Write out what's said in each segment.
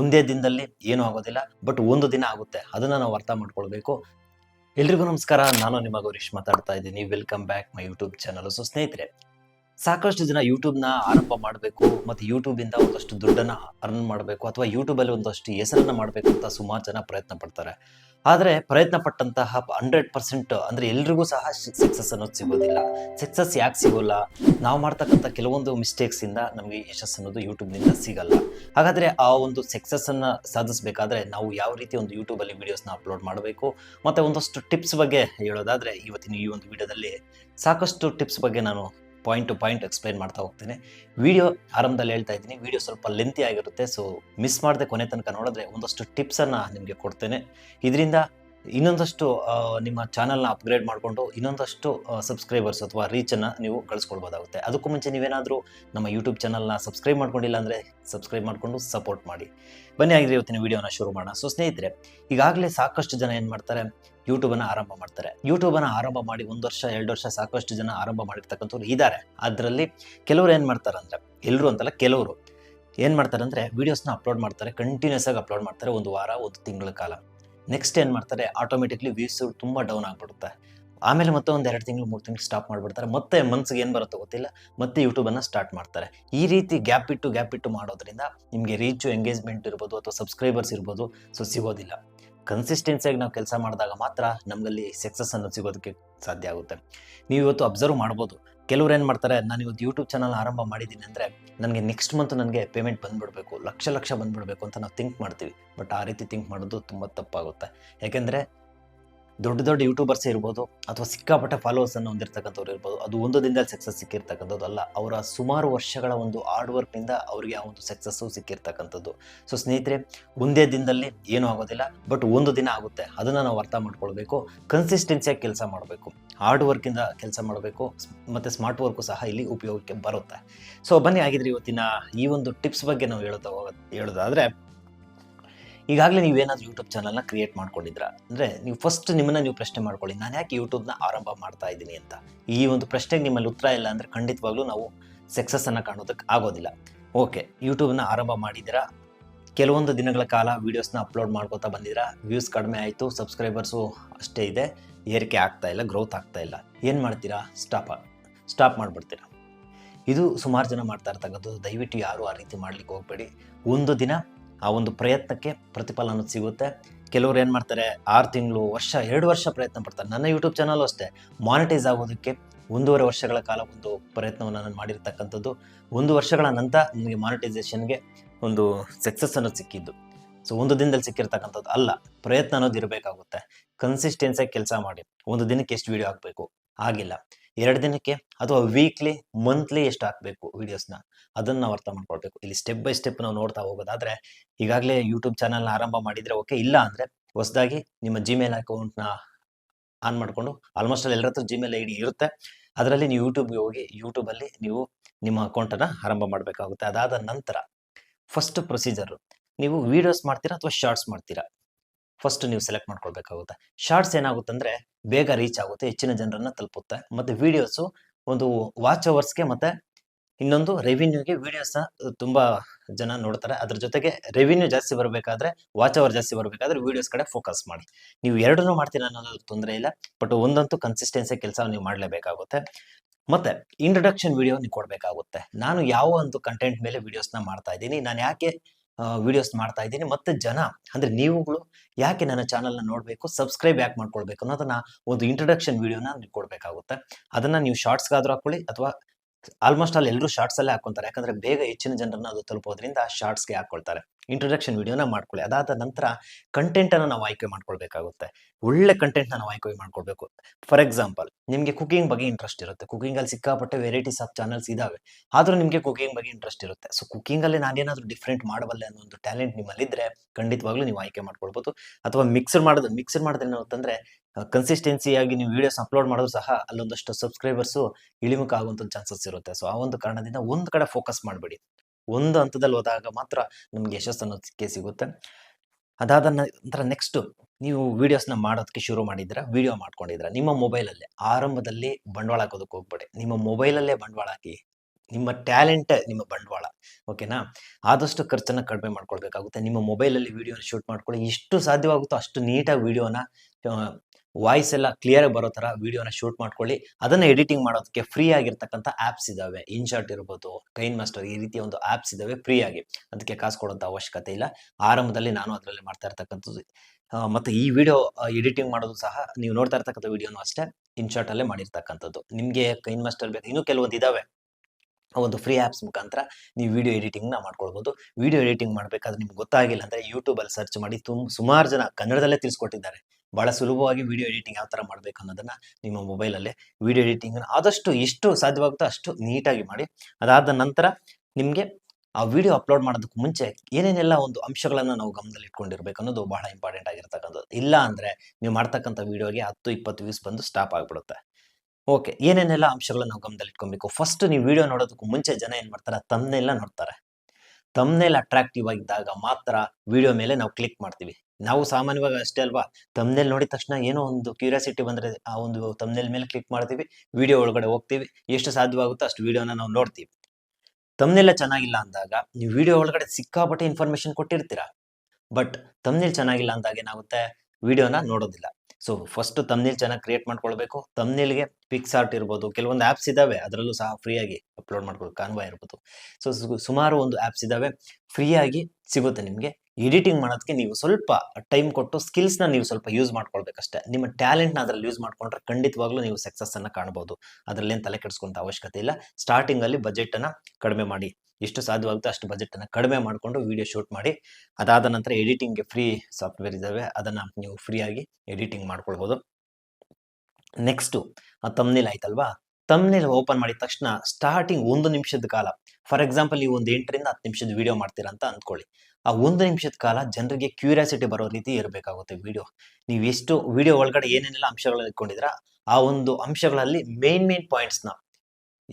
ಒಂದೇ ದಿನದಲ್ಲಿ ಏನೂ ಆಗೋದಿಲ್ಲ, ಬಟ್ ಒಂದು ದಿನ ಆಗುತ್ತೆ. ಅದನ್ನ ನಾವು ಅರ್ಥ ಮಾಡ್ಕೊಳ್ಬೇಕು. ಎಲ್ರಿಗೂ ನಮಸ್ಕಾರ. ನಾನು ನಿಮ್ಮ ಗೌರೀಶ್ ಮಾತಾಡ್ತಾ ಇದ್ದೀನಿ. Welcome back my YouTube channel so ಸ್ನೇಹಿತರೆ ಸಾಕಷ್ಟು ಜನ ಯೂಟ್ಯೂಬ್ನ ಆರಂಭ ಮಾಡಬೇಕು, ಮತ್ತು ಯೂಟ್ಯೂಬಿಂದ ಒಂದಷ್ಟು ದುಡ್ಡನ್ನು ಅರ್ನ್ ಮಾಡಬೇಕು, ಅಥವಾ ಯೂಟ್ಯೂಬಲ್ಲಿ ಒಂದಷ್ಟು ಹೆಸರನ್ನ ಮಾಡಬೇಕು ಅಂತ ಸುಮಾರು ಜನ ಪ್ರಯತ್ನ ಪಡ್ತಾರೆ. ಆದರೆ ಪ್ರಯತ್ನ ಪಟ್ಟಂತಹ ಹಂಡ್ರೆಡ್ ಪರ್ಸೆಂಟ್ ಅಂದರೆ ಎಲ್ರಿಗೂ ಸಹ ಸಕ್ಸಸ್ ಅನ್ನೋದು ಸಿಗೋದಿಲ್ಲ. ಸಕ್ಸಸ್ ಯಾಕೆ ಸಿಗೋಲ್ಲ? ನಾವು ಮಾಡ್ತಕ್ಕಂಥ ಕೆಲವೊಂದು ಮಿಸ್ಟೇಕ್ಸಿಂದ ನಮಗೆ ಯಶಸ್ಸು ಅನ್ನೋದು ಯೂಟ್ಯೂಬ್ನಿಂದ ಸಿಗಲ್ಲ. ಹಾಗಾದರೆ ಆ ಒಂದು ಸಕ್ಸಸ್ಸನ್ನು ಸಾಧಿಸಬೇಕಾದ್ರೆ ನಾವು ಯಾವ ರೀತಿ ಒಂದು ಯೂಟ್ಯೂಬಲ್ಲಿ ವೀಡಿಯೋಸ್ನ ಅಪ್ಲೋಡ್ ಮಾಡಬೇಕು? ಮತ್ತು ಒಂದಷ್ಟು ಟಿಪ್ಸ್ ಬಗ್ಗೆ ಹೇಳೋದಾದರೆ, ಇವತ್ತಿನ ಈ ಒಂದು ವಿಡಿಯೋದಲ್ಲಿ ಸಾಕಷ್ಟು ಟಿಪ್ಸ್ ಬಗ್ಗೆ ನಾನು ಪಾಯಿಂಟ್ ಟು ಪಾಯಿಂಟ್ ಎಕ್ಸ್ಪ್ಲೈನ್ ಮಾಡ್ತಾ ಹೋಗ್ತೇನೆ. ವಿಡಿಯೋ ಆರಂಭದಲ್ಲಿ ಹೇಳ್ತಾ ಇದ್ದೀನಿ, ವಿಡಿಯೋ ಸ್ವಲ್ಪ ಲೆಂತಿ ಆಗಿರುತ್ತೆ ಸೊ ಮಿಸ್ ಮಾಡದೆ ಕೊನೆ ತನಕ ನೋಡಿದ್ರೆ ಒಂದಷ್ಟು ಟಿಪ್ಸನ್ನು ನಿಮಗೆ ಕೊಡ್ತೇನೆ. ಇದರಿಂದ ಇನ್ನೊಂದಷ್ಟು ನಿಮ್ಮ ಚಾನಲ್ನ ಅಪ್ಗ್ರೇಡ್ ಮಾಡಿಕೊಂಡು ಇನ್ನೊಂದಷ್ಟು ಸಬ್ಸ್ಕ್ರೈಬರ್ಸ್ ಅಥವಾ ರೀಚನ್ನು ನೀವು ಕಳಿಸ್ಕೊಳ್ಬೋದಾಗುತ್ತೆ ಅದಕ್ಕೂ ಮುಂಚೆ ನೀವೇನಾದರೂ ನಮ್ಮ ಯೂಟ್ಯೂಬ್ ಚಾನಲ್ನ ಸಬ್ಸ್ಕ್ರೈಬ್ ಮಾಡ್ಕೊಂಡಿಲ್ಲ ಅಂದರೆ ಸಬ್ಸ್ಕ್ರೈಬ್ ಮಾಡಿಕೊಂಡು ಸಪೋರ್ಟ್ ಮಾಡಿ. ಬನ್ನಿ ಆಗಿದ್ರೆ ಇವತ್ತಿನ ವಿಡಿಯೋನ ಶುರು ಮಾಡೋಣ. ಸೊ ಸ್ನೇಹಿತರೆ, ಈಗಾಗಲೇ ಸಾಕಷ್ಟು ಜನ ಏನು ಮಾಡ್ತಾರೆ ಯೂಟ್ಯೂಬನ್ನು ಆರಂಭ ಮಾಡ್ತಾರೆ. ಯೂಟ್ಯೂಬನ್ನು ಆರಂಭ ಮಾಡಿ ಒಂದು ವರ್ಷ, ಎರಡು ವರ್ಷ ಸಾಕಷ್ಟು ಜನ ಆರಂಭ ಮಾಡಿರ್ತಕ್ಕಂಥವ್ರು ಇದ್ದಾರೆ. ಅದರಲ್ಲಿ ಕೆಲವರು ಏನು ಮಾಡ್ತಾರೆ ಅಂದರೆ ಎಲ್ಲರೂ ಅಂತಲ್ಲ ಕೆಲವರು ಏನು ಮಾಡ್ತಾರೆ ಅಂದರೆ ವೀಡಿಯೋಸ್ನ ಅಪ್ಲೋಡ್ ಮಾಡ್ತಾರೆ ಕಂಟಿನ್ಯೂಸ್ ಆಗಿ ಅಪ್ಲೋಡ್ ಮಾಡ್ತಾರೆ, ಒಂದು ವಾರ, ಒಂದು ತಿಂಗಳ ಕಾಲ. ನೆಕ್ಸ್ಟ್ ಏನು ಮಾಡ್ತಾರೆ ಆಟೋಮೆಟಿಕ್ಲಿ ವ್ಯೂಸ್ ತುಂಬ ಡೌನ್ ಆಗಿಬಿಡುತ್ತೆ. ಆಮೇಲೆ ಮತ್ತೆ ಒಂದು ಎರಡು ತಿಂಗಳು, ಮೂರು ತಿಂಗಳು ಸ್ಟಾಪ್ ಮಾಡಿಬಿಡ್ತಾರೆ. ಮತ್ತೆ ಮನ್ಸಿಗೆ ಏನು ಬರುತ್ತೋ ಗೊತ್ತಿಲ್ಲ, ಮತ್ತೆ ಯೂಟ್ಯೂಬನ್ನು ಸ್ಟಾರ್ಟ್ ಮಾಡ್ತಾರೆ. ಈ ರೀತಿ ಗ್ಯಾಪ್ ಇಟ್ಟು ಗ್ಯಾಪ್ ಇಟ್ಟು ಮಾಡೋದ್ರಿಂದ ನಿಮಗೆ ರೀಚು ಎಂಗೇಜ್ಮೆಂಟ್ ಇರ್ಬೋದು, ಅಥವಾ ಸಬ್ಸ್ಕ್ರೈಬರ್ಸ್ ಇರ್ಬೋದು ಸೊ ಸಿಗೋದಿಲ್ಲ. ಕನ್ಸಿಸ್ಟೆನ್ಸಿಯಾಗಿ ನಾವು ಕೆಲಸ ಮಾಡಿದಾಗ ಮಾತ್ರ ನಮ್ಮಲ್ಲಿ ಸಕ್ಸಸ್ ಅನ್ನು ಸಿಗೋದಕ್ಕೆ ಸಾಧ್ಯ ಆಗುತ್ತೆ. ನೀವು ಇವತ್ತು ಅಬ್ಸರ್ವ್ ಮಾಡ್ಬೋದು. ಕೆಲವ್ರು ಏನು ಮಾಡ್ತಾರೆ, ನಾನು ಇವತ್ತು ಯೂಟ್ಯೂಬ್ ಚಾನಲ್ ಆರಂಭ ಮಾಡಿದ್ದೀನಿ ಅಂದರೆ ನನಗೆ ನೆಕ್ಸ್ಟ್ ಮಂತ್ ನನಗೆ ಪೇಮೆಂಟ್ ಬಂದ್ಬಿಡಬೇಕು, ಲಕ್ಷ ಲಕ್ಷ ಬಂದ್ಬಿಡಬೇಕು ಅಂತ ನಾವು ಥಿಂಕ್ ಮಾಡ್ತೀವಿ. ಬಟ್ ಆ ರೀತಿ ಥಿಂಕ್ ಮಾಡೋದು ತುಂಬ ತಪ್ಪಾಗುತ್ತೆ. ಯಾಕೆಂದರೆ ದೊಡ್ಡ ದೊಡ್ಡ ಯೂಟ್ಯೂಬರ್ಸ್ ಇರ್ಬೋದು ಅಥವಾ ಸಿಕ್ಕಾಪಟ್ಟೆ ಫಾಲೋವರ್ಸ್ ಅನ್ನು ಹೊಂದಿರತಕ್ಕಂಥವ್ರು ಇರ್ಬೋದು. ಅದು ಒಂದು ದಿನದಲ್ಲಿ ಸಕ್ಸಸ್ ಸಿಕ್ಕಿರ್ತಕ್ಕಂಥದ್ದು ಅಲ್ಲ. ಅವರ ಸುಮಾರು ವರ್ಷಗಳ ಒಂದು ಹಾರ್ಡ್ ವರ್ಕ್ನಿಂದ ಅವರಿಗೆ ಆ ಒಂದು ಸಕ್ಸಸ್ಸು ಸಿಕ್ಕಿರ್ತಕ್ಕಂಥದ್ದು. ಸೊ ಸ್ನೇಹಿತರೆ ಒಂದೇ ದಿನದಲ್ಲಿ ಏನೂ ಆಗೋದಿಲ್ಲ ಬಟ್ ಒಂದು ದಿನ ಆಗುತ್ತೆ. ಅದನ್ನು ನಾವು ಅರ್ಥ ಮಾಡ್ಕೊಳ್ಬೇಕು. ಕನ್ಸಿಸ್ಟೆನ್ಸಿಯಾಗಿ ಕೆಲಸ ಮಾಡಬೇಕು. ಹಾರ್ಡ್ ವರ್ಕಿಂದ ಕೆಲಸ ಮಾಡಬೇಕು. ಮತ್ತು ಸ್ಮಾರ್ಟ್ ವರ್ಕು ಸಹ ಇಲ್ಲಿ ಉಪಯೋಗಕ್ಕೆ ಬರುತ್ತೆ. ಸೊ ಬನ್ನಿ ಆಗಿದ್ರೆ ಇವತ್ತಿನ ಈ ಒಂದು ಟಿಪ್ಸ್ ಬಗ್ಗೆ ನಾವು ಹೇಳೋದು ಹೇಳೋದಾದರೆ ಈಗಾಗಲೇ ನೀವೇನಾದರೂ ಯೂಟ್ಯೂಬ್ ಚಾನಲ್ನ ಕ್ರಿಯೇಟ್ ಮಾಡ್ಕೊಂಡಿದ್ರ ಅಂದರೆ ನೀವು ಫಸ್ಟ್ ನಿಮ್ಮನ್ನು ನೀವು ಪ್ರಶ್ನೆ ಮಾಡ್ಕೊಳ್ಳಿ, ನಾನು ಯಾಕೆ ಯೂಟ್ಯೂಬ್ನ ಆರಂಭ ಮಾಡ್ತಾ ಇದ್ದೀನಿ ಅಂತ. ಈ ಒಂದು ಪ್ರಶ್ನೆಗೆ ನಿಮ್ಮಲ್ಲಿ ಉತ್ತರ ಇಲ್ಲ ಅಂದರೆ ಖಂಡಿತವಾಗ್ಲೂ ನಾವು ಸಕ್ಸಸ್ಸನ್ನು ಕಾಣೋದಕ್ಕೆ ಆಗೋದಿಲ್ಲ. ಓಕೆ ಯೂಟ್ಯೂಬ್ನ ಆರಂಭ ಮಾಡಿದ್ದೀರಾ? ಕೆಲವೊಂದು ದಿನಗಳ ಕಾಲ ವೀಡಿಯೋಸ್ನ ಅಪ್ಲೋಡ್ ಮಾಡ್ಕೋತಾ ಬಂದಿದ್ದೀರಾ? ವ್ಯೂಸ್ ಕಡಿಮೆ ಆಯಿತು ಸಬ್ಸ್ಕ್ರೈಬರ್ಸು ಅಷ್ಟೇ ಇದೆ. ಏರಿಕೆ ಆಗ್ತಾ ಇಲ್ಲ ಗ್ರೋತ್ ಆಗ್ತಾ ಇಲ್ಲ. ಏನು ಮಾಡ್ತೀರಾ? ಸ್ಟಾಪ್ ಸ್ಟಾಪ್ ಮಾಡಿಬಿಡ್ತೀರಾ. ಇದು ಸುಮಾರು ಜನ ಮಾಡ್ತಾ ಇರ್ತಕ್ಕಂಥದ್ದು, ದಯವಿಟ್ಟು ಯಾರು ಆ ರೀತಿ ಮಾಡ್ಲಿಕ್ಕೆ ಹೋಗಬೇಡಿ. ಒಂದು ದಿನ ಆ ಒಂದು ಪ್ರಯತ್ನಕ್ಕೆ ಪ್ರತಿಫಲ ಅನ್ನೋದು ಸಿಗುತ್ತೆ. ಕೆಲವರು ಏನು ಮಾಡ್ತಾರೆ, ಆರು ತಿಂಗಳು, ವರ್ಷ, ಎರಡು ವರ್ಷ ಪ್ರಯತ್ನ ಪಡ್ತಾರೆ. ನನ್ನ ಯೂಟ್ಯೂಬ್ ಚಾನಲ್ ಅಷ್ಟೇ. ಮಾನಿಟೈಸ್ ಆಗೋದಕ್ಕೆ ಒಂದೂವರೆ ವರ್ಷಗಳ ಕಾಲ ಒಂದು ಪ್ರಯತ್ನವನ್ನು ನಾನು ಮಾಡಿರ್ತಕ್ಕಂಥದ್ದು. ಒಂದು ವರ್ಷಗಳ ನಂತರ ನನಗೆ ಮಾನಿಟೈಸೇಷನ್ಗೆ ಒಂದು ಸಕ್ಸಸ್ ಅನ್ನೋದು ಸಿಕ್ಕಿದ್ದು. ಸೊ ಒಂದು ದಿನದಲ್ಲಿ ಸಿಕ್ಕಿರ್ತಕ್ಕಂಥದ್ದು ಅಲ್ಲ, ಪ್ರಯತ್ನ ಅನ್ನೋದು ಇರಬೇಕಾಗುತ್ತೆ. ಕನ್ಸಿಸ್ಟೆನ್ಸಿಯಾಗಿ ಕೆಲಸ ಮಾಡಿ. ಒಂದು ದಿನಕ್ಕೆ ಎಷ್ಟು ವೀಡಿಯೋ ಹಾಕಬೇಕು? ಆಗಿಲ್ಲ. ಎರಡು ದಿನಕ್ಕೆ ಅಥವಾ ವೀಕ್ಲಿ ಮಂತ್ಲಿ ಎಷ್ಟು ಹಾಕಬೇಕು ವೀಡಿಯೋಸ್ನ ಅದನ್ನು ನಾವು ಅರ್ಥ ಮಾಡ್ಕೊಳ್ಬೇಕು. ಇಲ್ಲಿ ಸ್ಟೆಪ್ ಬೈ ಸ್ಟೆಪ್ ನಾವು ನೋಡ್ತಾ ಹೋಗೋದಾದ್ರೆ, ಈಗಾಗಲೇ ಯೂಟ್ಯೂಬ್ ಚಾನಲ್ನ ಆರಂಭ ಮಾಡಿದರೆ ಓಕೆ ಇಲ್ಲ ಅಂದರೆ ಹೊಸದಾಗಿ ನಿಮ್ಮ ಜಿಮೇಲ್ ಅಕೌಂಟ್ನ ಆನ್ ಮಾಡಿಕೊಂಡು ಆಲ್ಮೋಸ್ಟ್ ಅಲ್ಲಿ ಎಲ್ಲರ ಹತ್ರ ಜಿಮೇಲ್ ಐ ಡಿ ಇರುತ್ತೆ. ಅದರಲ್ಲಿ ನೀವು ಯೂಟ್ಯೂಬ್ಗೆ ಹೋಗಿ ಯೂಟ್ಯೂಬಲ್ಲಿ ನೀವು ನಿಮ್ಮ ಅಕೌಂಟನ್ನು ಆರಂಭ ಮಾಡಬೇಕಾಗುತ್ತೆ. ಅದಾದ ನಂತರ ಫಸ್ಟ್ ಪ್ರೊಸೀಜರು ನೀವು ವೀಡಿಯೋಸ್ ಮಾಡ್ತೀರಾ ಅಥವಾ ಶಾರ್ಟ್ಸ್ ಮಾಡ್ತೀರಾ? ಫಸ್ಟ್ ನೀವು ಸೆಲೆಕ್ಟ್ ಮಾಡ್ಕೊಳ್ಬೇಕಾಗುತ್ತೆ. ಶಾರ್ಟ್ಸ್ ಏನಾಗುತ್ತೆ ಅಂದರೆ ಬೇಗ ರೀಚ್ ಆಗುತ್ತೆ, ಹೆಚ್ಚಿನ ಜನರನ್ನು ತಲುಪುತ್ತೆ. ಮತ್ತು ವೀಡಿಯೋಸು ಒಂದು ವಾಚ್ ಅವರ್ಸ್ಗೆ ಮತ್ತು ಇನ್ನೊಂದು ರೆವಿನ್ಯೂಗೆ ವೀಡಿಯೋಸ್ನ ತುಂಬ ಜನ ನೋಡ್ತಾರೆ. ಅದ್ರ ಜೊತೆಗೆ ರೆವಿನ್ಯೂ ಜಾಸ್ತಿ ಬರಬೇಕಾದ್ರೆ ವಾಚ್ ಅವರ್ ಜಾಸ್ತಿ ಬರಬೇಕಾದ್ರೆ ವೀಡಿಯೋಸ್ ಕಡೆ ಫೋಕಸ್ ಮಾಡಿ. ನೀವು ಎರಡನ್ನೂ ಮಾಡ್ತೀರಾ ಅನ್ನೋದು ತೊಂದರೆ ಇಲ್ಲ ಬಟ್ ಒಂದಂತೂ ಕನ್ಸಿಸ್ಟೆನ್ಸಿ ಕೆಲಸ ನೀವು ಮಾಡಲೇಬೇಕಾಗುತ್ತೆ. ಮತ್ತೆ ಇಂಟ್ರೊಡಕ್ಷನ್ ವಿಡಿಯೋ ನೀವು ಕೊಡಬೇಕಾಗುತ್ತೆ. ನಾನು ಯಾವ ಒಂದು ಕಂಟೆಂಟ್ ಮೇಲೆ ವಿಡಿಯೋಸ್ನ ಮಾಡ್ತಾ ಇದ್ದೀನಿ, ನಾನು ಯಾಕೆ ವಿಡಿಯೋಸ್ ಮಾಡ್ತಾ ಇದ್ದೀನಿ. ಮತ್ತೆ ಜನ, ಅಂದ್ರೆ ನೀವುಗಳು ಯಾಕೆ ನನ್ನ ಚಾನಲ್ನ ನೋಡಬೇಕು? ಸಬ್ಸ್ಕ್ರೈಬ್ ಯಾಕೆ ಮಾಡ್ಕೊಳ್ಬೇಕು ಅನ್ನೋದನ್ನ ಒಂದು ಇಂಟ್ರೊಡಕ್ಷನ್ ವಿಡಿಯೋನ ನೀವು ಕೊಡಬೇಕಾಗುತ್ತೆ. ಅದನ್ನ ನೀವು ಶಾರ್ಟ್ಸ್ಗಾದ್ರೂ ಹಾಕೊಳ್ಳಿ ಅಥವಾ ಆಲ್ಮೋಸ್ಟ್ ಆಲ್ ಎಲ್ಲರೂ ಶಾರ್ಟ್ಸ್ ಅಲ್ಲೇ ಹಾಕೊಂತಾರೆ. ಯಾಕಂದ್ರೆ ಬೇಗ ಹೆಚ್ಚಿನ ಜನರನ್ನ ಅದು ತಲುಪೋದ್ರಿಂದ ಶಾರ್ಟ್ಸ್ಗೆ ಹಾಕೊಳ್ತಾರೆ. ಇಂಟ್ರೊಡಕ್ಷನ್ ವಿಡಿಯೋನ ಮಾಡ್ಕೊಳ್ಳಿ. ಅದಾದ ನಂತರ ಕಂಟೆಂಟ್ ಅನ್ನು ನಾವು ಆಯ್ಕೆ ಮಾಡ್ಕೊಳ್ಬೇಕಾಗುತ್ತೆ. ಒಳ್ಳೆ ಕಂಟೆಂಟ್ ನಾವು ಆಯ್ಕೆ ಮಾಡ್ಕೊಳ್ಬೇಕು. ಫಾರ್ ಎಕ್ಸಾಂಪಲ್ ನಿಮಗೆ ಕುಕಿಂಗ್ ಬಗ್ಗೆ ಇಂಟ್ರೆಸ್ಟ್ ಇರುತ್ತೆ. ಕುಕಿಂಗಲ್ಲಿ ಸಿಕ್ಕಾಪಟ್ಟೆ ವೆರೈಟೀಸ್ ಆಫ್ ಚಾನಲ್ಸ್ ಇದಾವೆ. ಆದ್ರೂ ನಿಮಗೆ ಕುಕಿಂಗ್ ಬಗ್ಗೆ ಇಂಟ್ರೆಸ್ಟ್ ಇರುತ್ತೆ. ಸೊ ಕುಕಿಂಗ್ ಅಲ್ಲಿ ನಾನೇನಾದ್ರೂ ಡಿಫ್ರೆಂಟ್ ಮಾಡಬಲ್ಲೆ ಅನ್ನೋ ಒಂದು ಟ್ಯಾಲೆಂಟ್ ನಿಮ್ಮಲ್ಲಿದ್ರೆ ಖಂಡಿತವಾಗ್ಲೂ ನೀವು ಆಯ್ಕೆ ಮಾಡ್ಕೊಳ್ಬೋದು. ಅಥವಾ ಮಿಕ್ಸರ್ ಮಾಡೋದು ಮಿಕ್ಸರ್ ಮಾಡಿದ್ರೆ ಏನಾಗುತ್ತಂದ್ರೆ ಕನ್ಸಿಸ್ಟೆನ್ಸಿಯಾಗಿ ನೀವು ವಿಡಿಯೋಸ್ ಅಪ್ಲೋಡ್ ಮಾಡಿದ್ರು ಸಹ ಅಲ್ಲೊಂದಷ್ಟು ಸಬ್ಸ್ಕ್ರೈಬರ್ಸು ಇಳಿಮುಖ ಆಗುವಂಥ ಚಾನ್ಸಸ್ ಇರುತ್ತೆ. ಸೊ ಆ ಒಂದು ಕಾರಣದಿಂದ ಒಂದು ಕಡೆ ಫೋಕಸ್ ಮಾಡಬೇಡಿ. ಒಂದು ಹಂತದಲ್ಲಿ ಹೋದಾಗ ಮಾತ್ರ ನಿಮ್ಗೆ ಯಶಸ್ಸು ಅನ್ನೋದಕ್ಕೆ ಸಿಗುತ್ತೆ. ಅದಾದ ನಂತರ ನೆಕ್ಸ್ಟ್ ನೀವು ವಿಡಿಯೋಸ್ನ ಮಾಡೋದಕ್ಕೆ ಶುರು ಮಾಡಿದ್ರೆ ವಿಡಿಯೋ ಮಾಡ್ಕೊಂಡಿದ್ರೆ, ನಿಮ್ಮ ಮೊಬೈಲಲ್ಲೇ ಆರಂಭದಲ್ಲಿ ಬಂಡವಾಳ ಹಾಕೋದಕ್ಕೆ ಹೋಗ್ಬೇಡಿ. ನಿಮ್ಮ ಮೊಬೈಲಲ್ಲೇ ಬಂಡವಾಳ ಹಾಕಿ, ನಿಮ್ಮ ಟ್ಯಾಲೆಂಟ್ ನಿಮ್ಮ ಬಂಡವಾಳ ಓಕೆನಾ ಆದಷ್ಟು ಖರ್ಚನ್ನು ಕಡಿಮೆ ಮಾಡ್ಕೊಳ್ಬೇಕಾಗುತ್ತೆ. ನಿಮ್ಮ ಮೊಬೈಲಲ್ಲಿ ವಿಡಿಯೋನ ಶೂಟ್ ಮಾಡ್ಕೊಳ್ಳಿ. ಎಷ್ಟು ಸಾಧ್ಯವಾಗುತ್ತೋ ಅಷ್ಟು ನೀಟಾಗಿ ವಿಡಿಯೋನ ವಾಯ್ಸ್ ಎಲ್ಲ ಕ್ಲಿಯರ್ ಬರೋ ತರ ವಿಡಿಯೋನ ಶೂಟ್ ಮಾಡ್ಕೊಳ್ಳಿ. ಅದನ್ನ ಎಡಿಟಿಂಗ್ ಮಾಡೋದಕ್ಕೆ ಫ್ರೀ ಆಗಿರ್ತಕ್ಕಂಥ ಆಪ್ಸ್ ಇದಾವೆ. ಇನ್ಶಾಟ್ ಇರ್ಬೋದು ಕೈನ್ ಮಾಸ್ಟರ್ ಈ ರೀತಿಯ ಒಂದು ಆಪ್ಸ್ ಇದಾವೆ ಫ್ರೀ ಆಗಿ. ಅದಕ್ಕೆ ಕಾಸು ಕೊಡೋಂಥ ಅವಶ್ಯಕತೆ ಇಲ್ಲ. ಆರಂಭದಲ್ಲಿ ನಾನು ಅದರಲ್ಲಿ ಮಾಡ್ತಾ ಇರ್ತಕ್ಕಂಥದ್ದು ಮತ್ತು ಈ ವಿಡಿಯೋ ಎಡಿಟಿಂಗ್ ಮಾಡೋದು ಸಹ ನೀವು ನೋಡ್ತಾ ಇರ್ತಕ್ಕಂಥ ವಿಡಿಯೋನು ಅಷ್ಟೇ ಇನ್ಶಾಟ್ ಅಲ್ಲೇ ಮಾಡಿರ್ತಕ್ಕಂಥದ್ದು. ನಿಮಗೆ ಕೈನ್ ಮಾಸ್ಟರ್ ಬೇಕು. ಇನ್ನೂ ಕೆಲವೊಂದು ಇದಾವೆ. ಒಂದು ಫ್ರೀ ಆ್ಯಪ್ಸ್ ಮುಖಾಂತರ ನೀವು ವಿಡಿಯೋ ಎಡಿಟಿಂಗ್ನ ಮಾಡ್ಕೊಳ್ಬೋದು. ವಿಡಿಯೋ ಎಡಿಟಿಂಗ್ ಮಾಡಬೇಕಾದ್ರೆ ನಿಮ್ಗೆ ಗೊತ್ತಾಗಿಲ್ಲ ಅಂದರೆ ಯೂಟ್ಯೂಬಲ್ಲಿ ಸರ್ಚ್ ಮಾಡಿ ತುಂಬ ಸುಮಾರು ಜನ ಕನ್ನಡದಲ್ಲೇ ತಿಳಿಸ್ಕೊಟ್ಟಿದ್ದಾರೆ. ಭಾಳ ಸುಲಭವಾಗಿ ವಿಡಿಯೋ ಎಡಿಟಿಂಗ್ ಯಾವ ಥರ ಮಾಡಬೇಕು ಅನ್ನೋದನ್ನು ನಿಮ್ಮ ಮೊಬೈಲಲ್ಲೇ ವಿಡಿಯೋ ಎಡಿಟಿಂಗ್ ಆದಷ್ಟು ಎಷ್ಟು ಸಾಧ್ಯವಾಗುತ್ತೋ ಅಷ್ಟು ನೀಟಾಗಿ ಮಾಡಿ. ಅದಾದ ನಂತರ ನಿಮಗೆ ಆ ವಿಡಿಯೋ ಅಪ್ಲೋಡ್ ಮಾಡೋದಕ್ಕೆ ಮುಂಚೆ ಏನೇನೆಲ್ಲ ಒಂದು ಅಂಶಗಳನ್ನು ನಾವು ಗಮನದಲ್ಲಿ ಇಟ್ಕೊಂಡಿರ್ಬೇಕು ಅನ್ನೋದು ಬಹಳ ಇಂಪಾರ್ಟೆಂಟ್ ಆಗಿರ್ತಕ್ಕಂಥದ್ದು. ಇಲ್ಲ ಅಂದರೆ ನೀವು ಮಾಡ್ತಕ್ಕಂಥ ವಿಡಿಯೋಗೆ ಹತ್ತು, ಇಪ್ಪತ್ತು ವ್ಯೂಸ್ ಬಂದು ಸ್ಟಾಪ್ ಆಗಿಬಿಡುತ್ತೆ. ಓಕೆ ಏನೇನೆಲ್ಲ ಅಂಶಗಳನ್ನ ನಾವು ಗಮನದಲ್ಲಿ ಇಟ್ಕೊಬೇಕು? ಫಸ್ಟ್ ನೀವು ವಿಡಿಯೋ ನೋಡೋದಕ್ಕೂ ಮುಂಚೆ ಜನ ಏನು ಮಾಡ್ತಾರೆ? ತಮ್ಮನೆಲ್ಲ ನೋಡ್ತಾರೆ. ತಮ್ಮನೆಲ್ಲ ಅಟ್ರಾಕ್ಟಿವ್ ಆಗಿದ್ದಾಗ ಮಾತ್ರ ವಿಡಿಯೋ ಮೇಲೆ ನಾವು ಕ್ಲಿಕ್ ಮಾಡ್ತೀವಿ. ನಾವು ಸಾಮಾನ್ಯವಾಗಿ ಅಷ್ಟೇ ಅಲ್ವಾ? ತಮ್ಮನೇಲ್ ನೋಡಿದ ತಕ್ಷಣ ಏನೋ ಒಂದು ಕ್ಯೂರಿಯಾಸಿಟಿ ಬಂದರೆ ಆ ಒಂದು ತಮ್ಮನೇಲ್ ಮೇಲೆ ಕ್ಲಿಕ್ ಮಾಡ್ತೀವಿ ವಿಡಿಯೋ ಒಳಗಡೆ ಹೋಗ್ತೀವಿ, ಎಷ್ಟು ಸಾಧ್ಯವಾಗುತ್ತೋ ಅಷ್ಟು ವಿಡಿಯೋನ ನಾವು ನೋಡ್ತೀವಿ. ತಮ್ಮನೆಲ್ಲ ಚೆನ್ನಾಗಿಲ್ಲ ಅಂದಾಗ ನೀವು ವಿಡಿಯೋ ಒಳಗಡೆ ಸಿಕ್ಕಾಪಟ್ಟೆ ಇನ್ಫಾರ್ಮೇಶನ್ ಕೊಟ್ಟಿರ್ತೀರಾ? ಬಟ್ ತಮ್ಮನೇಲ್ ಚೆನ್ನಾಗಿಲ್ಲ ಅಂದಾಗ ಏನಾಗುತ್ತೆ? ವಿಡಿಯೋನ ನೋಡೋದಿಲ್ಲ. ಸೊ ಫಸ್ಟ್ ತಮ್ನೇಲ್ ಚೆನ್ನಾಗಿ ಕ್ರಿಯೇಟ್ ಮಾಡ್ಕೊಳ್ಬೇಕು. ತಮ್ನೇಲ್ಗೆ ಪಿಕ್ಸ್ ಆರ್ಟ್ ಇರ್ಬೋದು, ಕೆಲವೊಂದು ಆ್ಯಪ್ಸ್ ಇದ್ದಾವೆ ಅದರಲ್ಲೂ ಸಹ ಫ್ರೀಯಾಗಿ ಅಪ್ಲೋಡ್ ಮಾಡ್ಕೊಳ್ಳಿ ಕಾನ್ವಾ ಇರ್ಬೋದು. ಸೊ, ಸುಮಾರು ಒಂದು ಆ್ಯಪ್ಸ್ ಇದ್ದಾವೆ ಫ್ರೀಯಾಗಿ ಸಿಗುತ್ತೆ ನಿಮಗೆ. ಎಡಿಟಿಂಗ್ ಮಾಡೋದಕ್ಕೆ ನೀವು ಸ್ವಲ್ಪ ಟೈಮ್ ಕೊಟ್ಟು ಸ್ಕಿಲ್ಸ್ನ ನೀವು ಸ್ವಲ್ಪ ಯೂಸ್ ಮಾಡ್ಕೊಳ್ಬೇಕಷ್ಟೇ. ನಿಮ್ಮ ಟ್ಯಾಲೆಂಟ್ನ ಅದರಲ್ಲಿ ಯೂಸ್ ಮಾಡ್ಕೊಂಡ್ರೆ ಖಂಡಿತವಾಗ್ಲೂ ನೀವು ಸಕ್ಸಸ್ ಅನ್ನ ಕಾಣ್ಬೋದು. ಅದರಲ್ಲೇನು ತಲೆ ಕೆಡಿಸ್ಕೊಂತ ಅವಶ್ಯಕತೆ ಇಲ್ಲ. ಸ್ಟಾರ್ಟಿಂಗಲ್ಲಿ ಬಜೆಟನ್ನು ಕಡಿಮೆ ಮಾಡಿ. ಎಷ್ಟು ಸಾಧ್ಯವಾಗುತ್ತೋ ಅಷ್ಟು ಬಜೆಟನ್ನು ಕಡಿಮೆ ಮಾಡಿಕೊಂಡು ವಿಡಿಯೋ ಶೂಟ್ ಮಾಡಿ. ಅದಾದ ನಂತರ ಎಡಿಟಿಂಗ್ಗೆ ಫ್ರೀ ಸಾಫ್ಟ್ವೇರ್ ಇದ್ದಾವೆ ಅದನ್ನು ನೀವು ಫ್ರೀಯಾಗಿ ಎಡಿಟಿಂಗ್ ಮಾಡ್ಕೊಳ್ಬೋದು. ನೆಕ್ಸ್ಟು ಆ ತಮ್ನೇಲ್ ಆಯ್ತಲ್ವಾ? ತಮ್ನೇಲ್ ಓಪನ್ ಮಾಡಿದ ತಕ್ಷಣ ಸ್ಟಾರ್ಟಿಂಗ್ ಒಂದು ನಿಮಿಷದ ಕಾಲ. ಫಾರ್ ಎಕ್ಸಾಂಪಲ್ ನೀವು ಒಂದು ಎಂಟರಿಂದ ಹತ್ತು ನಿಮಿಷದ ವಿಡಿಯೋ ಮಾಡ್ತೀರಾ ಅಂತ ಅಂದ್ಕೊಳ್ಳಿ. ಆ ಒಂದು ನಿಮಿಷದ ಕಾಲ ಜನರಿಗೆ ಕ್ಯೂರಿಯಾಸಿಟಿ ಬರೋ ರೀತಿ ಇರಬೇಕಾಗುತ್ತೆ ವಿಡಿಯೋ ನೀವು ಎಷ್ಟು ವಿಡಿಯೋ ಒಳಗಡೆ ಏನೇನೆಲ್ಲ ಅಂಶಗಳನ್ನ ಇಟ್ಕೊಂಡಿದ್ರ ಆ ಒಂದು ಅಂಶಗಳಲ್ಲಿ ಮೇನ್ ಮೇನ್ ಪಾಯಿಂಟ್ಸ್ನ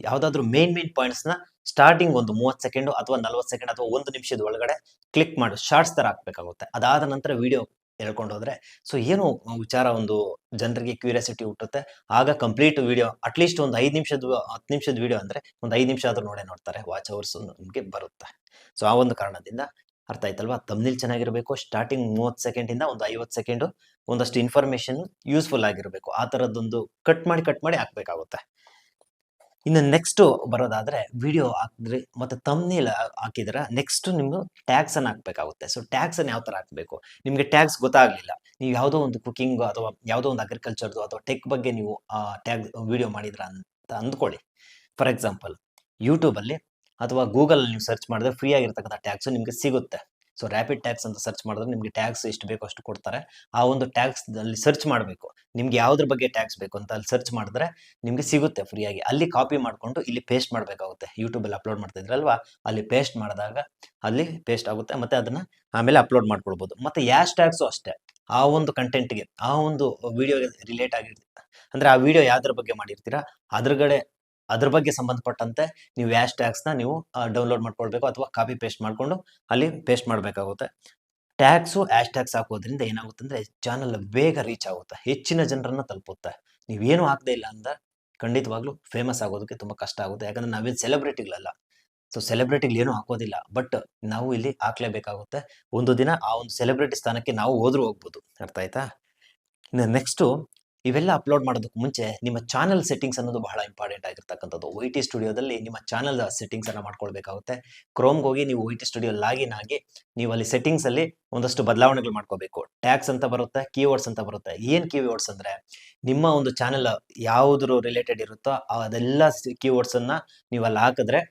ಯಾವುದಾದ್ರೂ ಮೇನ್ ಮೇನ್ ಪಾಯಿಂಟ್ಸ್ನ ಸ್ಟಾರ್ಟಿಂಗ್ ಒಂದು ಮೂವತ್ತು ಸೆಕೆಂಡು ಅಥವಾ ನಲ್ವತ್ತು ಸೆಕೆಂಡ್ ಅಥವಾ ಒಂದು ನಿಮಿಷದ ಒಳಗಡೆ ಕ್ಲಿಕ್ ಮಾಡಿ ಶಾರ್ಟ್ಸ್ ತರ ಹಾಕ್ಬೇಕಾಗುತ್ತೆ. ಅದಾದ ನಂತರ ವಿಡಿಯೋ ಹೇಳ್ಕೊಂಡು ಹೋದ್ರೆ ಸೊ ಏನು ವಿಚಾರ ಒಂದು ಜನರಿಗೆ ಕ್ಯೂರಿಯಾಸಿಟಿ ಹುಟ್ಟುತ್ತೆ? ಆಗ ಕಂಪ್ಲೀಟ್ ವಿಡಿಯೋ ಅಟ್ಲೀಸ್ಟ್ ಒಂದು ಐದು ನಿಮಿಷದ ಹತ್ತು ನಿಮಿಷದ ವಿಡಿಯೋ ಅಂದರೆ ಒಂದು ಐದು ನಿಮಿಷ ಆದ್ರೂ ನೋಡೇ ನೋಡ್ತಾರೆ ವಾಚ್ ಅವರ್ಸ್ ನಿಮಗೆ ಬರುತ್ತೆ. ಸೊ ಆ ಒಂದು ಕಾರಣದಿಂದ ಅರ್ಥ ಆಯ್ತಲ್ವಾ? ತಮ್ನಿಲ್ ಚೆನ್ನಾಗಿರಬೇಕು ಸ್ಟಾರ್ಟಿಂಗ್ ಮೂವತ್ತು ಸೆಕೆಂಡಿಂದ ಒಂದು ಐವತ್ತು ಸೆಕೆಂಡು ಒಂದಷ್ಟು ಇನ್ಫಾರ್ಮೇಶನ್ ಯೂಸ್ಫುಲ್ ಆಗಿರಬೇಕು. ಆ ಥರದ್ದೊಂದು ಕಟ್ ಮಾಡಿ ಕಟ್ ಮಾಡಿ ಹಾಕ್ಬೇಕಾಗುತ್ತೆ. ಇನ್ನು ನೆಕ್ಸ್ಟು ಬರೋದಾದರೆ ವಿಡಿಯೋ ಹಾಕಿದ್ರಿ ಮತ್ತು ತಮ್ನೇಲ್ ಹಾಕಿದ್ರೆ ನೆಕ್ಸ್ಟ್ ನಿಮ್ಮದು ಟ್ಯಾಗ್ಸ್ ಹಾಕಬೇಕಾಗುತ್ತೆ. ಸೊ ಟ್ಯಾಕ್ಸನ್ನು ಯಾವ ಥರ ಹಾಕಬೇಕು? ನಿಮಗೆ ಟ್ಯಾಗ್ಸ್ ಗೊತ್ತಾಗಲಿಲ್ಲ. ನೀವು ಯಾವುದೋ ಒಂದು ಕುಕಿಂಗ್ ಅಥವಾ ಯಾವುದೋ ಒಂದು ಅಗ್ರಿಕಲ್ಚರ್ದು ಅಥವಾ ಟೆಕ್ ಬಗ್ಗೆ ನೀವು ಟ್ಯಾಗ್ ವಿಡಿಯೋ ಮಾಡಿದ್ರ ಅಂತ ಅಂದ್ಕೊಳ್ಳಿ. ಫಾರ್ ಎಕ್ಸಾಂಪಲ್ ಯೂಟ್ಯೂಬಲ್ಲಿ ಅಥವಾ ಗೂಗಲಲ್ಲಿ ನೀವು ಸರ್ಚ್ ಮಾಡಿದ್ರೆ ಫ್ರೀ ಆಗಿರ್ತಕ್ಕಂಥ ಟ್ಯಾಕ್ಸು ನಿಮಗೆ ಸಿಗುತ್ತೆ. ಸೊ ರ್ಯಾಪಿಡ್ ಟ್ಯಾಕ್ಸ್ ಅಂತ ಸರ್ಚ್ ಮಾಡಿದ್ರೆ ನಿಮಗೆ ಟ್ಯಾಕ್ಸ್ ಎಷ್ಟು ಬೇಕೋ ಅಷ್ಟು ಕೊಡ್ತಾರೆ. ಆ ಒಂದು ಟ್ಯಾಕ್ಸ್ ಅಲ್ಲಿ ಸರ್ಚ್ ಮಾಡಬೇಕು. ನಿಮ್ಗೆ ಯಾವ್ದ್ರ ಬಗ್ಗೆ ಟ್ಯಾಕ್ಸ್ ಬೇಕು ಅಂತ ಅಲ್ಲಿ ಸರ್ಚ್ ಮಾಡಿದ್ರೆ ನಿಮಗೆ ಸಿಗುತ್ತೆ ಫ್ರೀಯಾಗಿ ಅಲ್ಲಿ ಕಾಪಿ ಮಾಡಿಕೊಂಡು ಇಲ್ಲಿ ಪೇಸ್ಟ್ ಮಾಡಬೇಕಾಗುತ್ತೆ. ಯೂಟ್ಯೂಬಲ್ಲಿ ಅಪ್ಲೋಡ್ ಮಾಡ್ತಾ ಅಲ್ಲಿ ಪೇಸ್ಟ್ ಮಾಡಿದಾಗ ಅಲ್ಲಿ ಪೇಸ್ಟ್ ಆಗುತ್ತೆ. ಮತ್ತೆ ಅದನ್ನ ಆಮೇಲೆ ಅಪ್ಲೋಡ್ ಮಾಡ್ಕೊಳ್ಬೋದು. ಮತ್ತೆ ಯಾಶ್ ಟ್ಯಾಕ್ಸು ಅಷ್ಟೇ. ಆ ಒಂದು ಕಂಟೆಂಟ್ಗೆ ಆ ಒಂದು ವಿಡಿಯೋಗೆ ರಿಲೇಟ್ ಆಗಿರ್ತೀರ ಅಂದ್ರೆ ಆ ವಿಡಿಯೋ ಯಾವ್ದ್ರ ಬಗ್ಗೆ ಮಾಡಿರ್ತೀರಾ? ಅದ್ರಗಡೆ ಅದ್ರ ಬಗ್ಗೆ ಸಂಬಂಧಪಟ್ಟಂತೆ ನೀವು ಹ್ಯಾಶ್ ಟ್ಯಾಕ್ಸ್ನ ನೀವು ಡೌನ್ಲೋಡ್ ಮಾಡ್ಕೊಳ್ಬೇಕು ಅಥವಾ ಕಾಪಿ ಪೇಸ್ಟ್ ಮಾಡಿಕೊಂಡು ಅಲ್ಲಿ ಪೇಸ್ಟ್ ಮಾಡಬೇಕಾಗುತ್ತೆ. ಟ್ಯಾಕ್ಸು ಹ್ಯಾಶ್ ಟ್ಯಾಗ್ಸ್ ಹಾಕೋದ್ರಿಂದ ಏನಾಗುತ್ತೆ ಅಂದರೆ ಚಾನಲ್ ಬೇಗ ರೀಚ್ ಆಗುತ್ತೆ. ಹೆಚ್ಚಿನ ಜನರನ್ನು ತಲುಪುತ್ತೆ. ನೀವೇನು ಹಾಕದೇ ಇಲ್ಲ ಅಂದ್ರೆ ಖಂಡಿತವಾಗ್ಲೂ ಫೇಮಸ್ ಆಗೋದಕ್ಕೆ ತುಂಬ ಕಷ್ಟ ಆಗುತ್ತೆ. ಯಾಕಂದ್ರೆ ನಾವೇನು ಸೆಲೆಬ್ರಿಟಿಗಳಲ್ಲ ಸೊ ಸೆಲೆಬ್ರಿಟಿಗಳು ಏನು ಹಾಕೋದಿಲ್ಲ. ಬಟ್ ನಾವು ಇಲ್ಲಿ ಹಾಕ್ಲೇಬೇಕಾಗುತ್ತೆ. ಒಂದು ದಿನ ಆ ಒಂದು ಸೆಲೆಬ್ರಿಟಿ ಸ್ಥಾನಕ್ಕೆ ನಾವು ಹೋದ್ರೂ ಹೋಗ್ಬೋದು. ಅರ್ಥ ಆಯ್ತಾ? ಇನ್ನು ನೆಕ್ಸ್ಟು ಇವೆಲ್ಲ ಅಪ್ಲೋಡ್ ಮಾಡೋದಕ್ಕೆ ಮುಂಚೆ ನಿಮ್ಮ ಚಾನಲ್ ಸೆಟ್ಟಿಂಗ್ಸ್ ಅನ್ನೋದು ಬಹಳ ಇಂಪಾರ್ಟೆಂಟ್ ಆಗಿರ್ತಕ್ಕಂಥದ್ದು. ಓ ಟಿ ಸ್ಟುಡಿಯೋದಲ್ಲಿ ನಿಮ್ಮ ಚಾನಲ್ ಸೆಟ್ಟಿಂಗ್ಸ್ ಅನ್ನು ಮಾಡ್ಕೊಳ್ಬೇಕಾಗುತ್ತೆ. ಕ್ರೋಮ್ಗೆ ಹೋಗಿ ನೀವು ಓ ಟಿ ಸ್ಟುಡಿಯೋ ಲಾಗಿನ್ ಆಗಿ ನೀವು ಅಲ್ಲಿ ಸೆಟ್ಟಿಂಗ್ಸ್ ಅಲ್ಲಿ ಒಂದಷ್ಟು ಬದಲಾವಣೆಗಳು ಮಾಡ್ಕೋಬೇಕು. ಟ್ಯಾಕ್ಸ್ ಅಂತ ಬರುತ್ತೆ ಕೀವರ್ಡ್ಸ್ ಅಂತ ಬರುತ್ತೆ. ಏನ್ ಕೀವರ್ಡ್ಸ್ ಅಂದ್ರೆ ನಿಮ್ಮ ಒಂದು ಚಾನೆಲ್ ಯಾವುದ್ರ ರಿಲೇಟೆಡ್ ಇರುತ್ತೋ ಅದೆಲ್ಲ ಕೀವರ್ಡ್ಸ್ ಅನ್ನ ನೀವು ಅಲ್ಲಿ ಹಾಕಿದ್ರೆ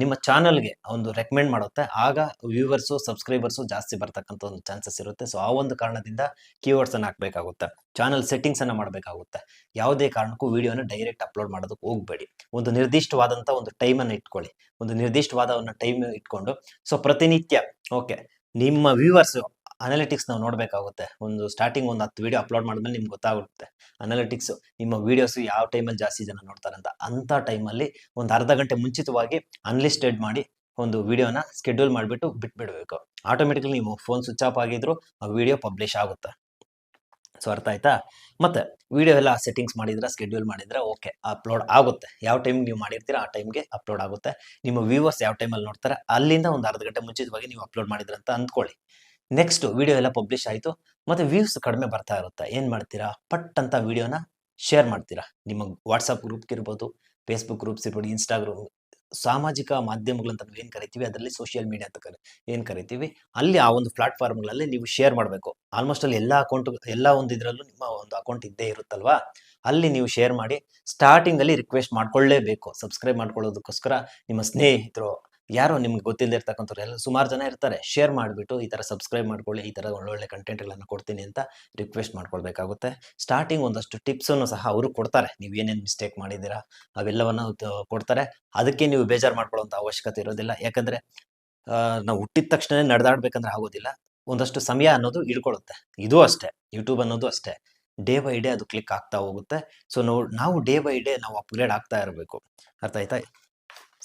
ನಿಮ್ಮ ಚಾನಲ್ಗೆ ಒಂದು ರೆಕಮೆಂಡ್ ಮಾಡುತ್ತೆ. ಆಗ ವ್ಯೂವರ್ಸು ಸಬ್ಸ್ಕ್ರೈಬರ್ಸು ಜಾಸ್ತಿ ಬರ್ತಕ್ಕಂಥ ಒಂದು ಚಾನ್ಸಸ್ ಇರುತ್ತೆ. ಸೊ ಆ ಒಂದು ಕಾರಣದಿಂದ ಕೀವರ್ಡ್ಸನ್ನು ಹಾಕಬೇಕಾಗುತ್ತೆ. ಚಾನಲ್ ಸೆಟ್ಟಿಂಗ್ಸ್ ಅನ್ನ ಮಾಡಬೇಕಾಗುತ್ತೆ. ಯಾವುದೇ ಕಾರಣಕ್ಕೂ ವಿಡಿಯೋನ ಡೈರೆಕ್ಟ್ ಅಪ್ಲೋಡ್ ಮಾಡೋದಕ್ಕೆ ಹೋಗ್ಬೇಡಿ. ಒಂದು ನಿರ್ದಿಷ್ಟವಾದಂಥ ಒಂದು ಟೈಮನ್ನು ಇಟ್ಕೊಳ್ಳಿ. ಒಂದು ನಿರ್ದಿಷ್ಟವಾದ ಒಂದು ಟೈಮ್ ಇಟ್ಕೊಂಡು. ಸೊ ಪ್ರತಿನಿತ್ಯ ಓಕೆ ನಿಮ್ಮ ವ್ಯೂವರ್ಸ್ ಅನಾಲಿಟಿಕ್ಸ್ ನಾವು ನೋಡಬೇಕಾಗುತ್ತೆ. ಒಂದು ಸ್ಟಾರ್ಟಿಂಗ್ ಒಂದು ಹತ್ತು ವಿಡಿಯೋ ಅಪ್ಲೋಡ್ ಮಾಡಿದ್ಮೇಲೆ ನಿಮ್ಗೆ ಗೊತ್ತಾಗುತ್ತೆ. ಅನಾಲಿಟಿಕ್ಸ್ ನಿಮ್ಮ ವಿಡಿಯೋಸ್ ಯಾವ ಟೈಮಲ್ಲಿ ಜಾಸ್ತಿ ಜನ ನೋಡ್ತಾರೆ ಅಂತ. ಅಂಥ ಟೈಮಲ್ಲಿ ಒಂದು ಅರ್ಧ ಗಂಟೆ ಮುಂಚಿತವಾಗಿ ಅನ್ಲಿಸ್ಟೆಡ್ ಮಾಡಿ ಒಂದು ವಿಡಿಯೋನ ಸ್ಕೆಡ್ಯೂಲ್ ಮಾಡಿಬಿಟ್ಟು ಬಿಟ್ಬಿಡಬೇಕು. ಆಟೋಮೆಟಿಕ್ಲಿ ನೀವು ಫೋನ್ ಸ್ವಿಚ್ ಆಫ್ ಆಗಿದ್ರು ಆ ವಿಡಿಯೋ ಪಬ್ಲಿಷ್ ಆಗುತ್ತೆ. ಸೊ ಅರ್ಥ ಆಯ್ತಾ? ಮತ್ತೆ ವಿಡಿಯೋ ಎಲ್ಲ ಸೆಟ್ಟಿಂಗ್ಸ್ ಮಾಡಿದ್ರೆ ಸ್ಕೆಡ್ಯೂಲ್ ಮಾಡಿದ್ರೆ ಓಕೆ ಅಪ್ಲೋಡ್ ಆಗುತ್ತೆ. ಯಾವ ಟೈಮ್ ನೀವು ಮಾಡಿರ್ತೀರಾ ಆ ಟೈಮ್ಗೆ ಅಪ್ಲೋಡ್ ಆಗುತ್ತೆ. ನಿಮ್ಮ ವ್ಯೂವರ್ಸ್ ಯಾವ ಟೈಮಲ್ಲಿ ನೋಡ್ತಾರೆ, ಅಲ್ಲಿಂದ ಒಂದು ಅರ್ಧ ಗಂಟೆ ಮುಂಚಿತವಾಗಿ ನೀವು ಅಪ್ಲೋಡ್ ಮಾಡಿದ್ರೆ ಅಂತ ಅಂದ್ಕೊಳ್ಳಿ. ನೆಕ್ಸ್ಟ್ ವಿಡಿಯೋ ಎಲ್ಲ ಪಬ್ಲಿಷ್ ಆಯಿತು. ಮತ್ತೆ ವ್ಯೂಸ್ ಕಡಿಮೆ ಬರ್ತಾ ಇರುತ್ತೆ. ಏನು ಮಾಡ್ತೀರಾ? ಪಟ್ ಅಂತ ವಿಡಿಯೋನ ಶೇರ್ ಮಾಡ್ತೀರಾ? ನಿಮ್ಮ ವಾಟ್ಸಪ್ ಗ್ರೂಪ್ ಇರ್ಬೋದು ಫೇಸ್ಬುಕ್ ಗ್ರೂಪ್ಸ್ ಇರ್ಬೋದು ಇನ್ಸ್ಟಾಗ್ರಾಮ್ ಸಾಮಾಜಿಕ ಮಾಧ್ಯಮಗಳಂತ ನಾವು ಏನು ಕರಿತೀವಿ? ಅದರಲ್ಲಿ ಸೋಷಿಯಲ್ ಮೀಡಿಯಾ ಅಂತ ಕರಿ, ಏನು ಕರಿತೀವಿ? ಅಲ್ಲಿ ಆ ಒಂದು ಪ್ಲಾಟ್ಫಾರ್ಮ್ಗಳಲ್ಲಿ ನೀವು ಶೇರ್ ಮಾಡಬೇಕು. ಆಲ್ಮೋಸ್ಟ್ ಅಲ್ಲಿ ಎಲ್ಲ ಅಕೌಂಟ್ ಎಲ್ಲ ಒಂದು ಇದರಲ್ಲೂ ನಿಮ್ಮ ಒಂದು ಅಕೌಂಟ್ ಇದ್ದೇ ಇರುತ್ತಲ್ವಾ? ಅಲ್ಲಿ ನೀವು ಶೇರ್ ಮಾಡಿ ಸ್ಟಾರ್ಟಿಂಗ್ ಅಲ್ಲಿ ರಿಕ್ವೆಸ್ಟ್ ಮಾಡ್ಕೊಳ್ಳೇಬೇಕು. ಸಬ್ಸ್ಕ್ರೈಬ್ ಮಾಡ್ಕೊಳ್ಳೋದಕ್ಕೋಸ್ಕರ ನಿಮ್ಮ ಸ್ನೇಹಿತರು ಯಾರೋ ನಿಮ್ಗೆ ಗೊತ್ತಿಲ್ಲದೆ ಇರ್ತಕ್ಕಂಥವ್ರು ಎಲ್ಲ ಸುಮಾರು ಜನ ಇರ್ತಾರೆ. ಶೇರ್ ಮಾಡಿಬಿಟ್ಟು ಈ ಥರ ಸಬ್ಸ್ಕ್ರೈಬ್ ಮಾಡ್ಕೊಳ್ಳಿ, ಈ ಥರ ಒಳ್ಳೊಳ್ಳೆ ಕಂಟೆಂಟ್ಗಳನ್ನು ಕೊಡ್ತೀನಿ ಅಂತ ರಿಕ್ವೆಸ್ಟ್ ಮಾಡ್ಕೊಳ್ಬೇಕಾಗುತ್ತೆ. ಸ್ಟಾರ್ಟಿಂಗ್ ಒಂದಷ್ಟು ಟಿಪ್ಸನ್ನು ಸಹ ಅವರು ಕೊಡ್ತಾರೆ. ನೀವು ಏನೇನು ಮಿಸ್ಟೇಕ್ ಮಾಡಿದ್ದೀರಾ, ಅವೆಲ್ಲವನ್ನು ಕೊಡ್ತಾರೆ. ಅದಕ್ಕೆ ನೀವು ಬೇಜಾರು ಮಾಡ್ಕೊಳ್ಳೋಂಥ ಅವಶ್ಯಕತೆ ಇರೋದಿಲ್ಲ. ಯಾಕಂದರೆ ನಾವು ಹುಟ್ಟಿದ ತಕ್ಷಣ ನಡೆದಾಡ್ಬೇಕಂದ್ರೆ ಆಗೋದಿಲ್ಲ. ಒಂದಷ್ಟು ಸಮಯ ಅನ್ನೋದು ಇಡ್ಕೊಳ್ಳುತ್ತೆ ಇದು ಅಷ್ಟೇ. ಯೂಟ್ಯೂಬ್ ಅನ್ನೋದು ಅಷ್ಟೇ. ಡೇ ಬೈ ಡೇ ಅದು ಕ್ಲಿಕ್ ಆಗ್ತಾ ಹೋಗುತ್ತೆ. ಸೊ ನಾವು ನಾವು ಡೇ ಬೈ ಡೇ ನಾವು ಅಪ್ಗ್ರೇಡ್ ಆಗ್ತಾ ಇರಬೇಕು. ಅರ್ಥ ಆಯ್ತಾ?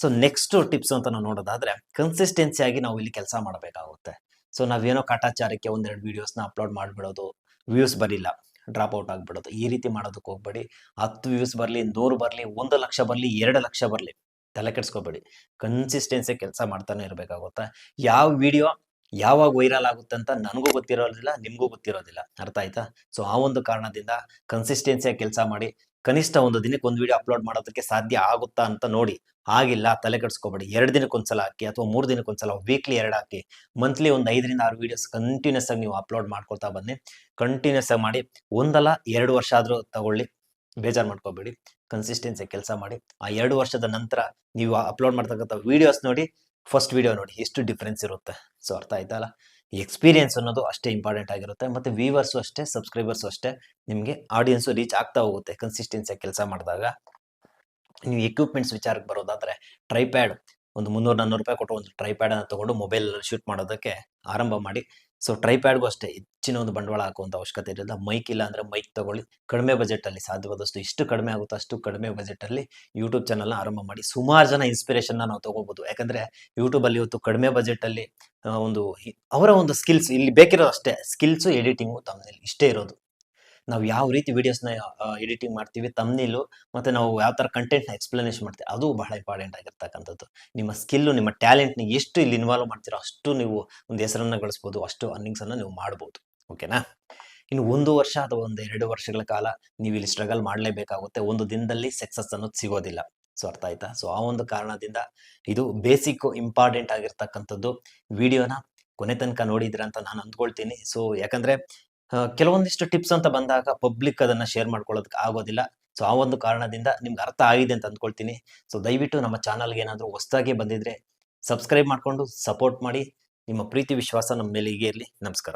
ಸೊ ನೆಕ್ಸ್ಟ್ ಟಿಪ್ಸ್ ಅಂತ ನಾವು ನೋಡೋದಾದ್ರೆ ಕನ್ಸಿಸ್ಟೆನ್ಸಿ ಆಗಿ ನಾವು ಇಲ್ಲಿ ಕೆಲಸ ಮಾಡಬೇಕಾಗುತ್ತೆ. ಸೊ ನಾವೇನೋ ಕಾಟಾಚಾರಕ್ಕೆ ಒಂದೆರಡು ವಿಡಿಯೋಸ್ನ ಅಪ್ಲೋಡ್ ಮಾಡಿಬಿಡೋದು ವ್ಯೂಸ್ ಬರಿಲ್ಲ ಡ್ರಾಪ್ ಔಟ್ ಆಗಿಬಿಡೋದು. ಈ ರೀತಿ ಮಾಡೋದಕ್ಕೆ ಹೋಗ್ಬೇಡಿ. ಹತ್ತು ವ್ಯೂಸ್ ಬರಲಿ ನೂರು ಬರಲಿ, ಒಂದು ಲಕ್ಷ ಬರಲಿ, ಎರಡು ಲಕ್ಷ ಬರಲಿ, ತಲೆ ಕೆಡಿಸ್ಕೋಬೇಡಿ. ಕನ್ಸಿಸ್ಟೆನ್ಸಿ ಕೆಲಸ ಮಾಡ್ತಾನೆ ಇರಬೇಕಾಗುತ್ತೆ. ಯಾವ ವಿಡಿಯೋ ಯಾವಾಗ ವೈರಲ್ ಆಗುತ್ತೆ ಅಂತ ನನಗೂ ಗೊತ್ತಿರೋದಿಲ್ಲ, ನಿಮಗೂ ಗೊತ್ತಿರೋದಿಲ್ಲ. ಅರ್ಥ ಆಯ್ತಾ? ಸೊ ಆ ಒಂದು ಕಾರಣದಿಂದ ಕನ್ಸಿಸ್ಟೆನ್ಸಿಯಾಗಿ ಕೆಲಸ ಮಾಡಿ ಕನಿಷ್ಠ ಒಂದು ದಿನಕ್ಕೆ ಒಂದು ವಿಡಿಯೋ ಅಪ್ಲೋಡ್ ಮಾಡೋದಕ್ಕೆ ಸಾಧ್ಯ ಆಗುತ್ತಾ ಅಂತ ನೋಡಿ. ಆಗಿಲ್ಲ ತಲೆ ಕೆಡಿಸ್ಕೋಬೇಡಿ. ಎರಡು ದಿನಕ್ಕೊಂದ್ಸಲ ಹಾಕಿ ಅಥವಾ ಮೂರು ದಿನಕ್ಕೊಂದ್ಸಲ ವೀಕ್ಲಿ ಎರಡು ಹಾಕಿ. ಮಂತ್ಲಿ ಒಂದು ಐದರಿಂದ ಆರು ವಿಡಿಯೋಸ್ ಕಂಟಿನ್ಯೂಸ್ ಆಗಿ ನೀವು ಅಪ್ಲೋಡ್ ಮಾಡ್ಕೊಳ್ತಾ ಬನ್ನಿ. ಕಂಟಿನ್ಯೂಸ್ ಆಗಿ ಮಾಡಿ. ಒಂದಲ್ಲ ಎರಡು ವರ್ಷ ಆದರೂ ತಗೊಳ್ಳಿ. ಬೇಜಾರು ಮಾಡ್ಕೋಬೇಡಿ. ಕನ್ಸಿಸ್ಟೆನ್ಸಿ ಕೆಲಸ ಮಾಡಿ. ಆ ಎರಡು ವರ್ಷದ ನಂತರ ನೀವು ಅಪ್ಲೋಡ್ ಮಾಡ್ತಕ್ಕಂಥ ವೀಡಿಯೋಸ್ ನೋಡಿ ಫಸ್ಟ್ ವಿಡಿಯೋ ನೋಡಿ, ಎಷ್ಟು ಡಿಫ್ರೆನ್ಸ್ ಇರುತ್ತೆ. ಸೊ ಅರ್ಥ ಆಯ್ತಲ್ಲ ಎಕ್ಸ್ಪೀರಿಯನ್ಸ್ ಅನ್ನೋದು ಅಷ್ಟೇ ಇಂಪಾರ್ಟೆಂಟ್ ಆಗಿರುತ್ತೆ. ಮತ್ತು ವ್ಯೂವರ್ಸು ಅಷ್ಟೇ ಸಬ್ಸ್ಕ್ರೈಬರ್ಸು ಅಷ್ಟೇ ನಿಮಗೆ ಆಡಿಯನ್ಸು ರೀಚ್ ಆಗ್ತಾ ಹೋಗುತ್ತೆ ಕನ್ಸಿಸ್ಟೆನ್ಸಿಯಾಗಿ ಕೆಲಸ ಮಾಡಿದಾಗ. ನೀವು ಎಕ್ವಿಪ್ಮೆಂಟ್ಸ್ ವಿಚಾರಕ್ಕೆ ಬರೋದಾದರೆ ಟ್ರೈಪ್ಯಾಡ್ ಒಂದು ಮುನ್ನೂರು ನಾನ್ನೂರು ರೂಪಾಯಿ ಕೊಟ್ಟು ಒಂದು ಟ್ರೈಪ್ಯಾಡನ್ನು ತೊಗೊಂಡು ತಗೊಂಡು ಮೊಬೈಲ್ ಶೂಟ್ ಮಾಡೋದಕ್ಕೆ ಆರಂಭ ಮಾಡಿ ಸೊ ಟ್ರೈಪ್ಯಾಡ್ಗೂ ಅಷ್ಟೇ ಹೆಚ್ಚಿನ ಒಂದು ಬಂಡವಾಳ ಹಾಕುವಂಥ ಅವಶ್ಯಕತೆ ಇರಲಿಲ್ಲ ಮೈಕ್ ಇಲ್ಲ ಅಂದರೆ ಮೈಕ್ ತಗೊಳ್ಳಿ. ಕಡಿಮೆ ಬಜೆಟಲ್ಲಿ ಸಾಧ್ಯವಾದಷ್ಟು ಇಷ್ಟು ಕಡಿಮೆ ಆಗುತ್ತೋ ಅಷ್ಟು ಕಡಿಮೆ ಬಜೆಟಲ್ಲಿ ಯೂಟ್ಯೂಬ್ ಚಾನಲ್ನ ಆರಂಭ ಮಾಡಿ. ಸುಮಾರು ಜನ ಇನ್ಸ್ಪಿರೇಷನ್ನ ನಾವು ತೊಗೋಬೋದು ಯಾಕಂದರೆ ಯೂಟ್ಯೂಬಲ್ಲಿ ಇವತ್ತು ಕಡಿಮೆ ಬಜೆಟಲ್ಲಿ ಒಂದು ಅವರ ಒಂದು ಸ್ಕಿಲ್ಸ್ ಇಲ್ಲಿ ಬೇಕಿರೋ ಅಷ್ಟೇ ಸ್ಕಿಲ್ಸು ಎಡಿಟಿಂಗು ತಮ್ಮಲ್ಲಿ ಇಷ್ಟೇ ಇರೋದು. ನಾವು ಯಾವ ರೀತಿ ವಿಡಿಯೋಸ್ನ ಎಡಿಟಿಂಗ್ ಮಾಡ್ತೀವಿ ತಮ್ನಿಲು ಮತ್ತು ನಾವು ಯಾವ ಥರ ಕಂಟೆಂಟ್ನ ಎಕ್ಸ್ಪ್ಲನೇಷನ್ ಮಾಡ್ತೀವಿ, ಅದು ಬಹಳ ಇಂಪಾರ್ಟೆಂಟ್ ಆಗಿರ್ತಕ್ಕಂಥದ್ದು. ನಿಮ್ಮ ಸ್ಕಿಲ್ಲು ನಿಮ್ಮ ಟ್ಯಾಲೆಂಟ್ನ ಎಷ್ಟು ಇಲ್ಲಿ ಇನ್ವಾಲ್ವ್ ಮಾಡ್ತೀರೋ ಅಷ್ಟು ನೀವು ಒಂದು ಹೆಸರನ್ನು ಗಳಿಸ್ಬೋದು, ಅಷ್ಟು ಅರ್ನಿಂಗ್ಸನ್ನು ನೀವು ಮಾಡ್ಬೋದು. ಓಕೆನಾ ಇನ್ನು ಒಂದು ವರ್ಷ ಅಥವಾ ಒಂದು ಎರಡು ವರ್ಷಗಳ ಕಾಲ ನೀವು ಇಲ್ಲಿ ಸ್ಟ್ರಗಲ್ ಮಾಡಲೇಬೇಕಾಗುತ್ತೆ. ಒಂದು ದಿನದಲ್ಲಿ ಸಕ್ಸಸ್ ಅನ್ನೋದು ಸಿಗೋದಿಲ್ಲ. ಸೊ ಅರ್ಥ ಆಯ್ತಾ? ಸೊ ಆ ಒಂದು ಕಾರಣದಿಂದ ಇದು ಬೇಸಿಕ್ ಇಂಪಾರ್ಟೆಂಟ್ ಆಗಿರ್ತಕ್ಕಂಥದ್ದು. ವಿಡಿಯೋನ ಕೊನೆ ತನಕ ನೋಡಿದ್ರ ಅಂತ ನಾನು ಅಂದ್ಕೊಳ್ತೀನಿ. ಸೊ ಯಾಕಂದ್ರೆ ಕೆಲವೊಂದಿಷ್ಟು ಟಿಪ್ಸ್ ಅಂತ ಬಂದಾಗ ಪಬ್ಲಿಕ್ ಅದನ್ನ ಶೇರ್ ಮಾಡ್ಕೊಳ್ಳೋದಕ್ಕೆ ಆಗೋದಿಲ್ಲ. ಸೊ ಆ ಒಂದು ಕಾರಣದಿಂದ ನಿಮ್ಗೆ ಅರ್ಥ ಆಗಿದೆ ಅಂತ ಅಂದ್ಕೊಳ್ತೀನಿ. ಸೊ ದಯವಿಟ್ಟು ನಮ್ಮ ಚಾನಲ್ಗೆ ಏನಾದರೂ ಹೊಸದಾಗಿ ಬಂದಿದ್ರೆ ಸಬ್ಸ್ಕ್ರೈಬ್ ಮಾಡಿಕೊಂಡು ಸಪೋರ್ಟ್ ಮಾಡಿ. ನಿಮ್ಮ ಪ್ರೀತಿ, ವಿಶ್ವಾಸ ನಮ್ಮ ಮೇಲೆ ಹೀಗೆ ಇರಲಿ ನಮಸ್ಕಾರ.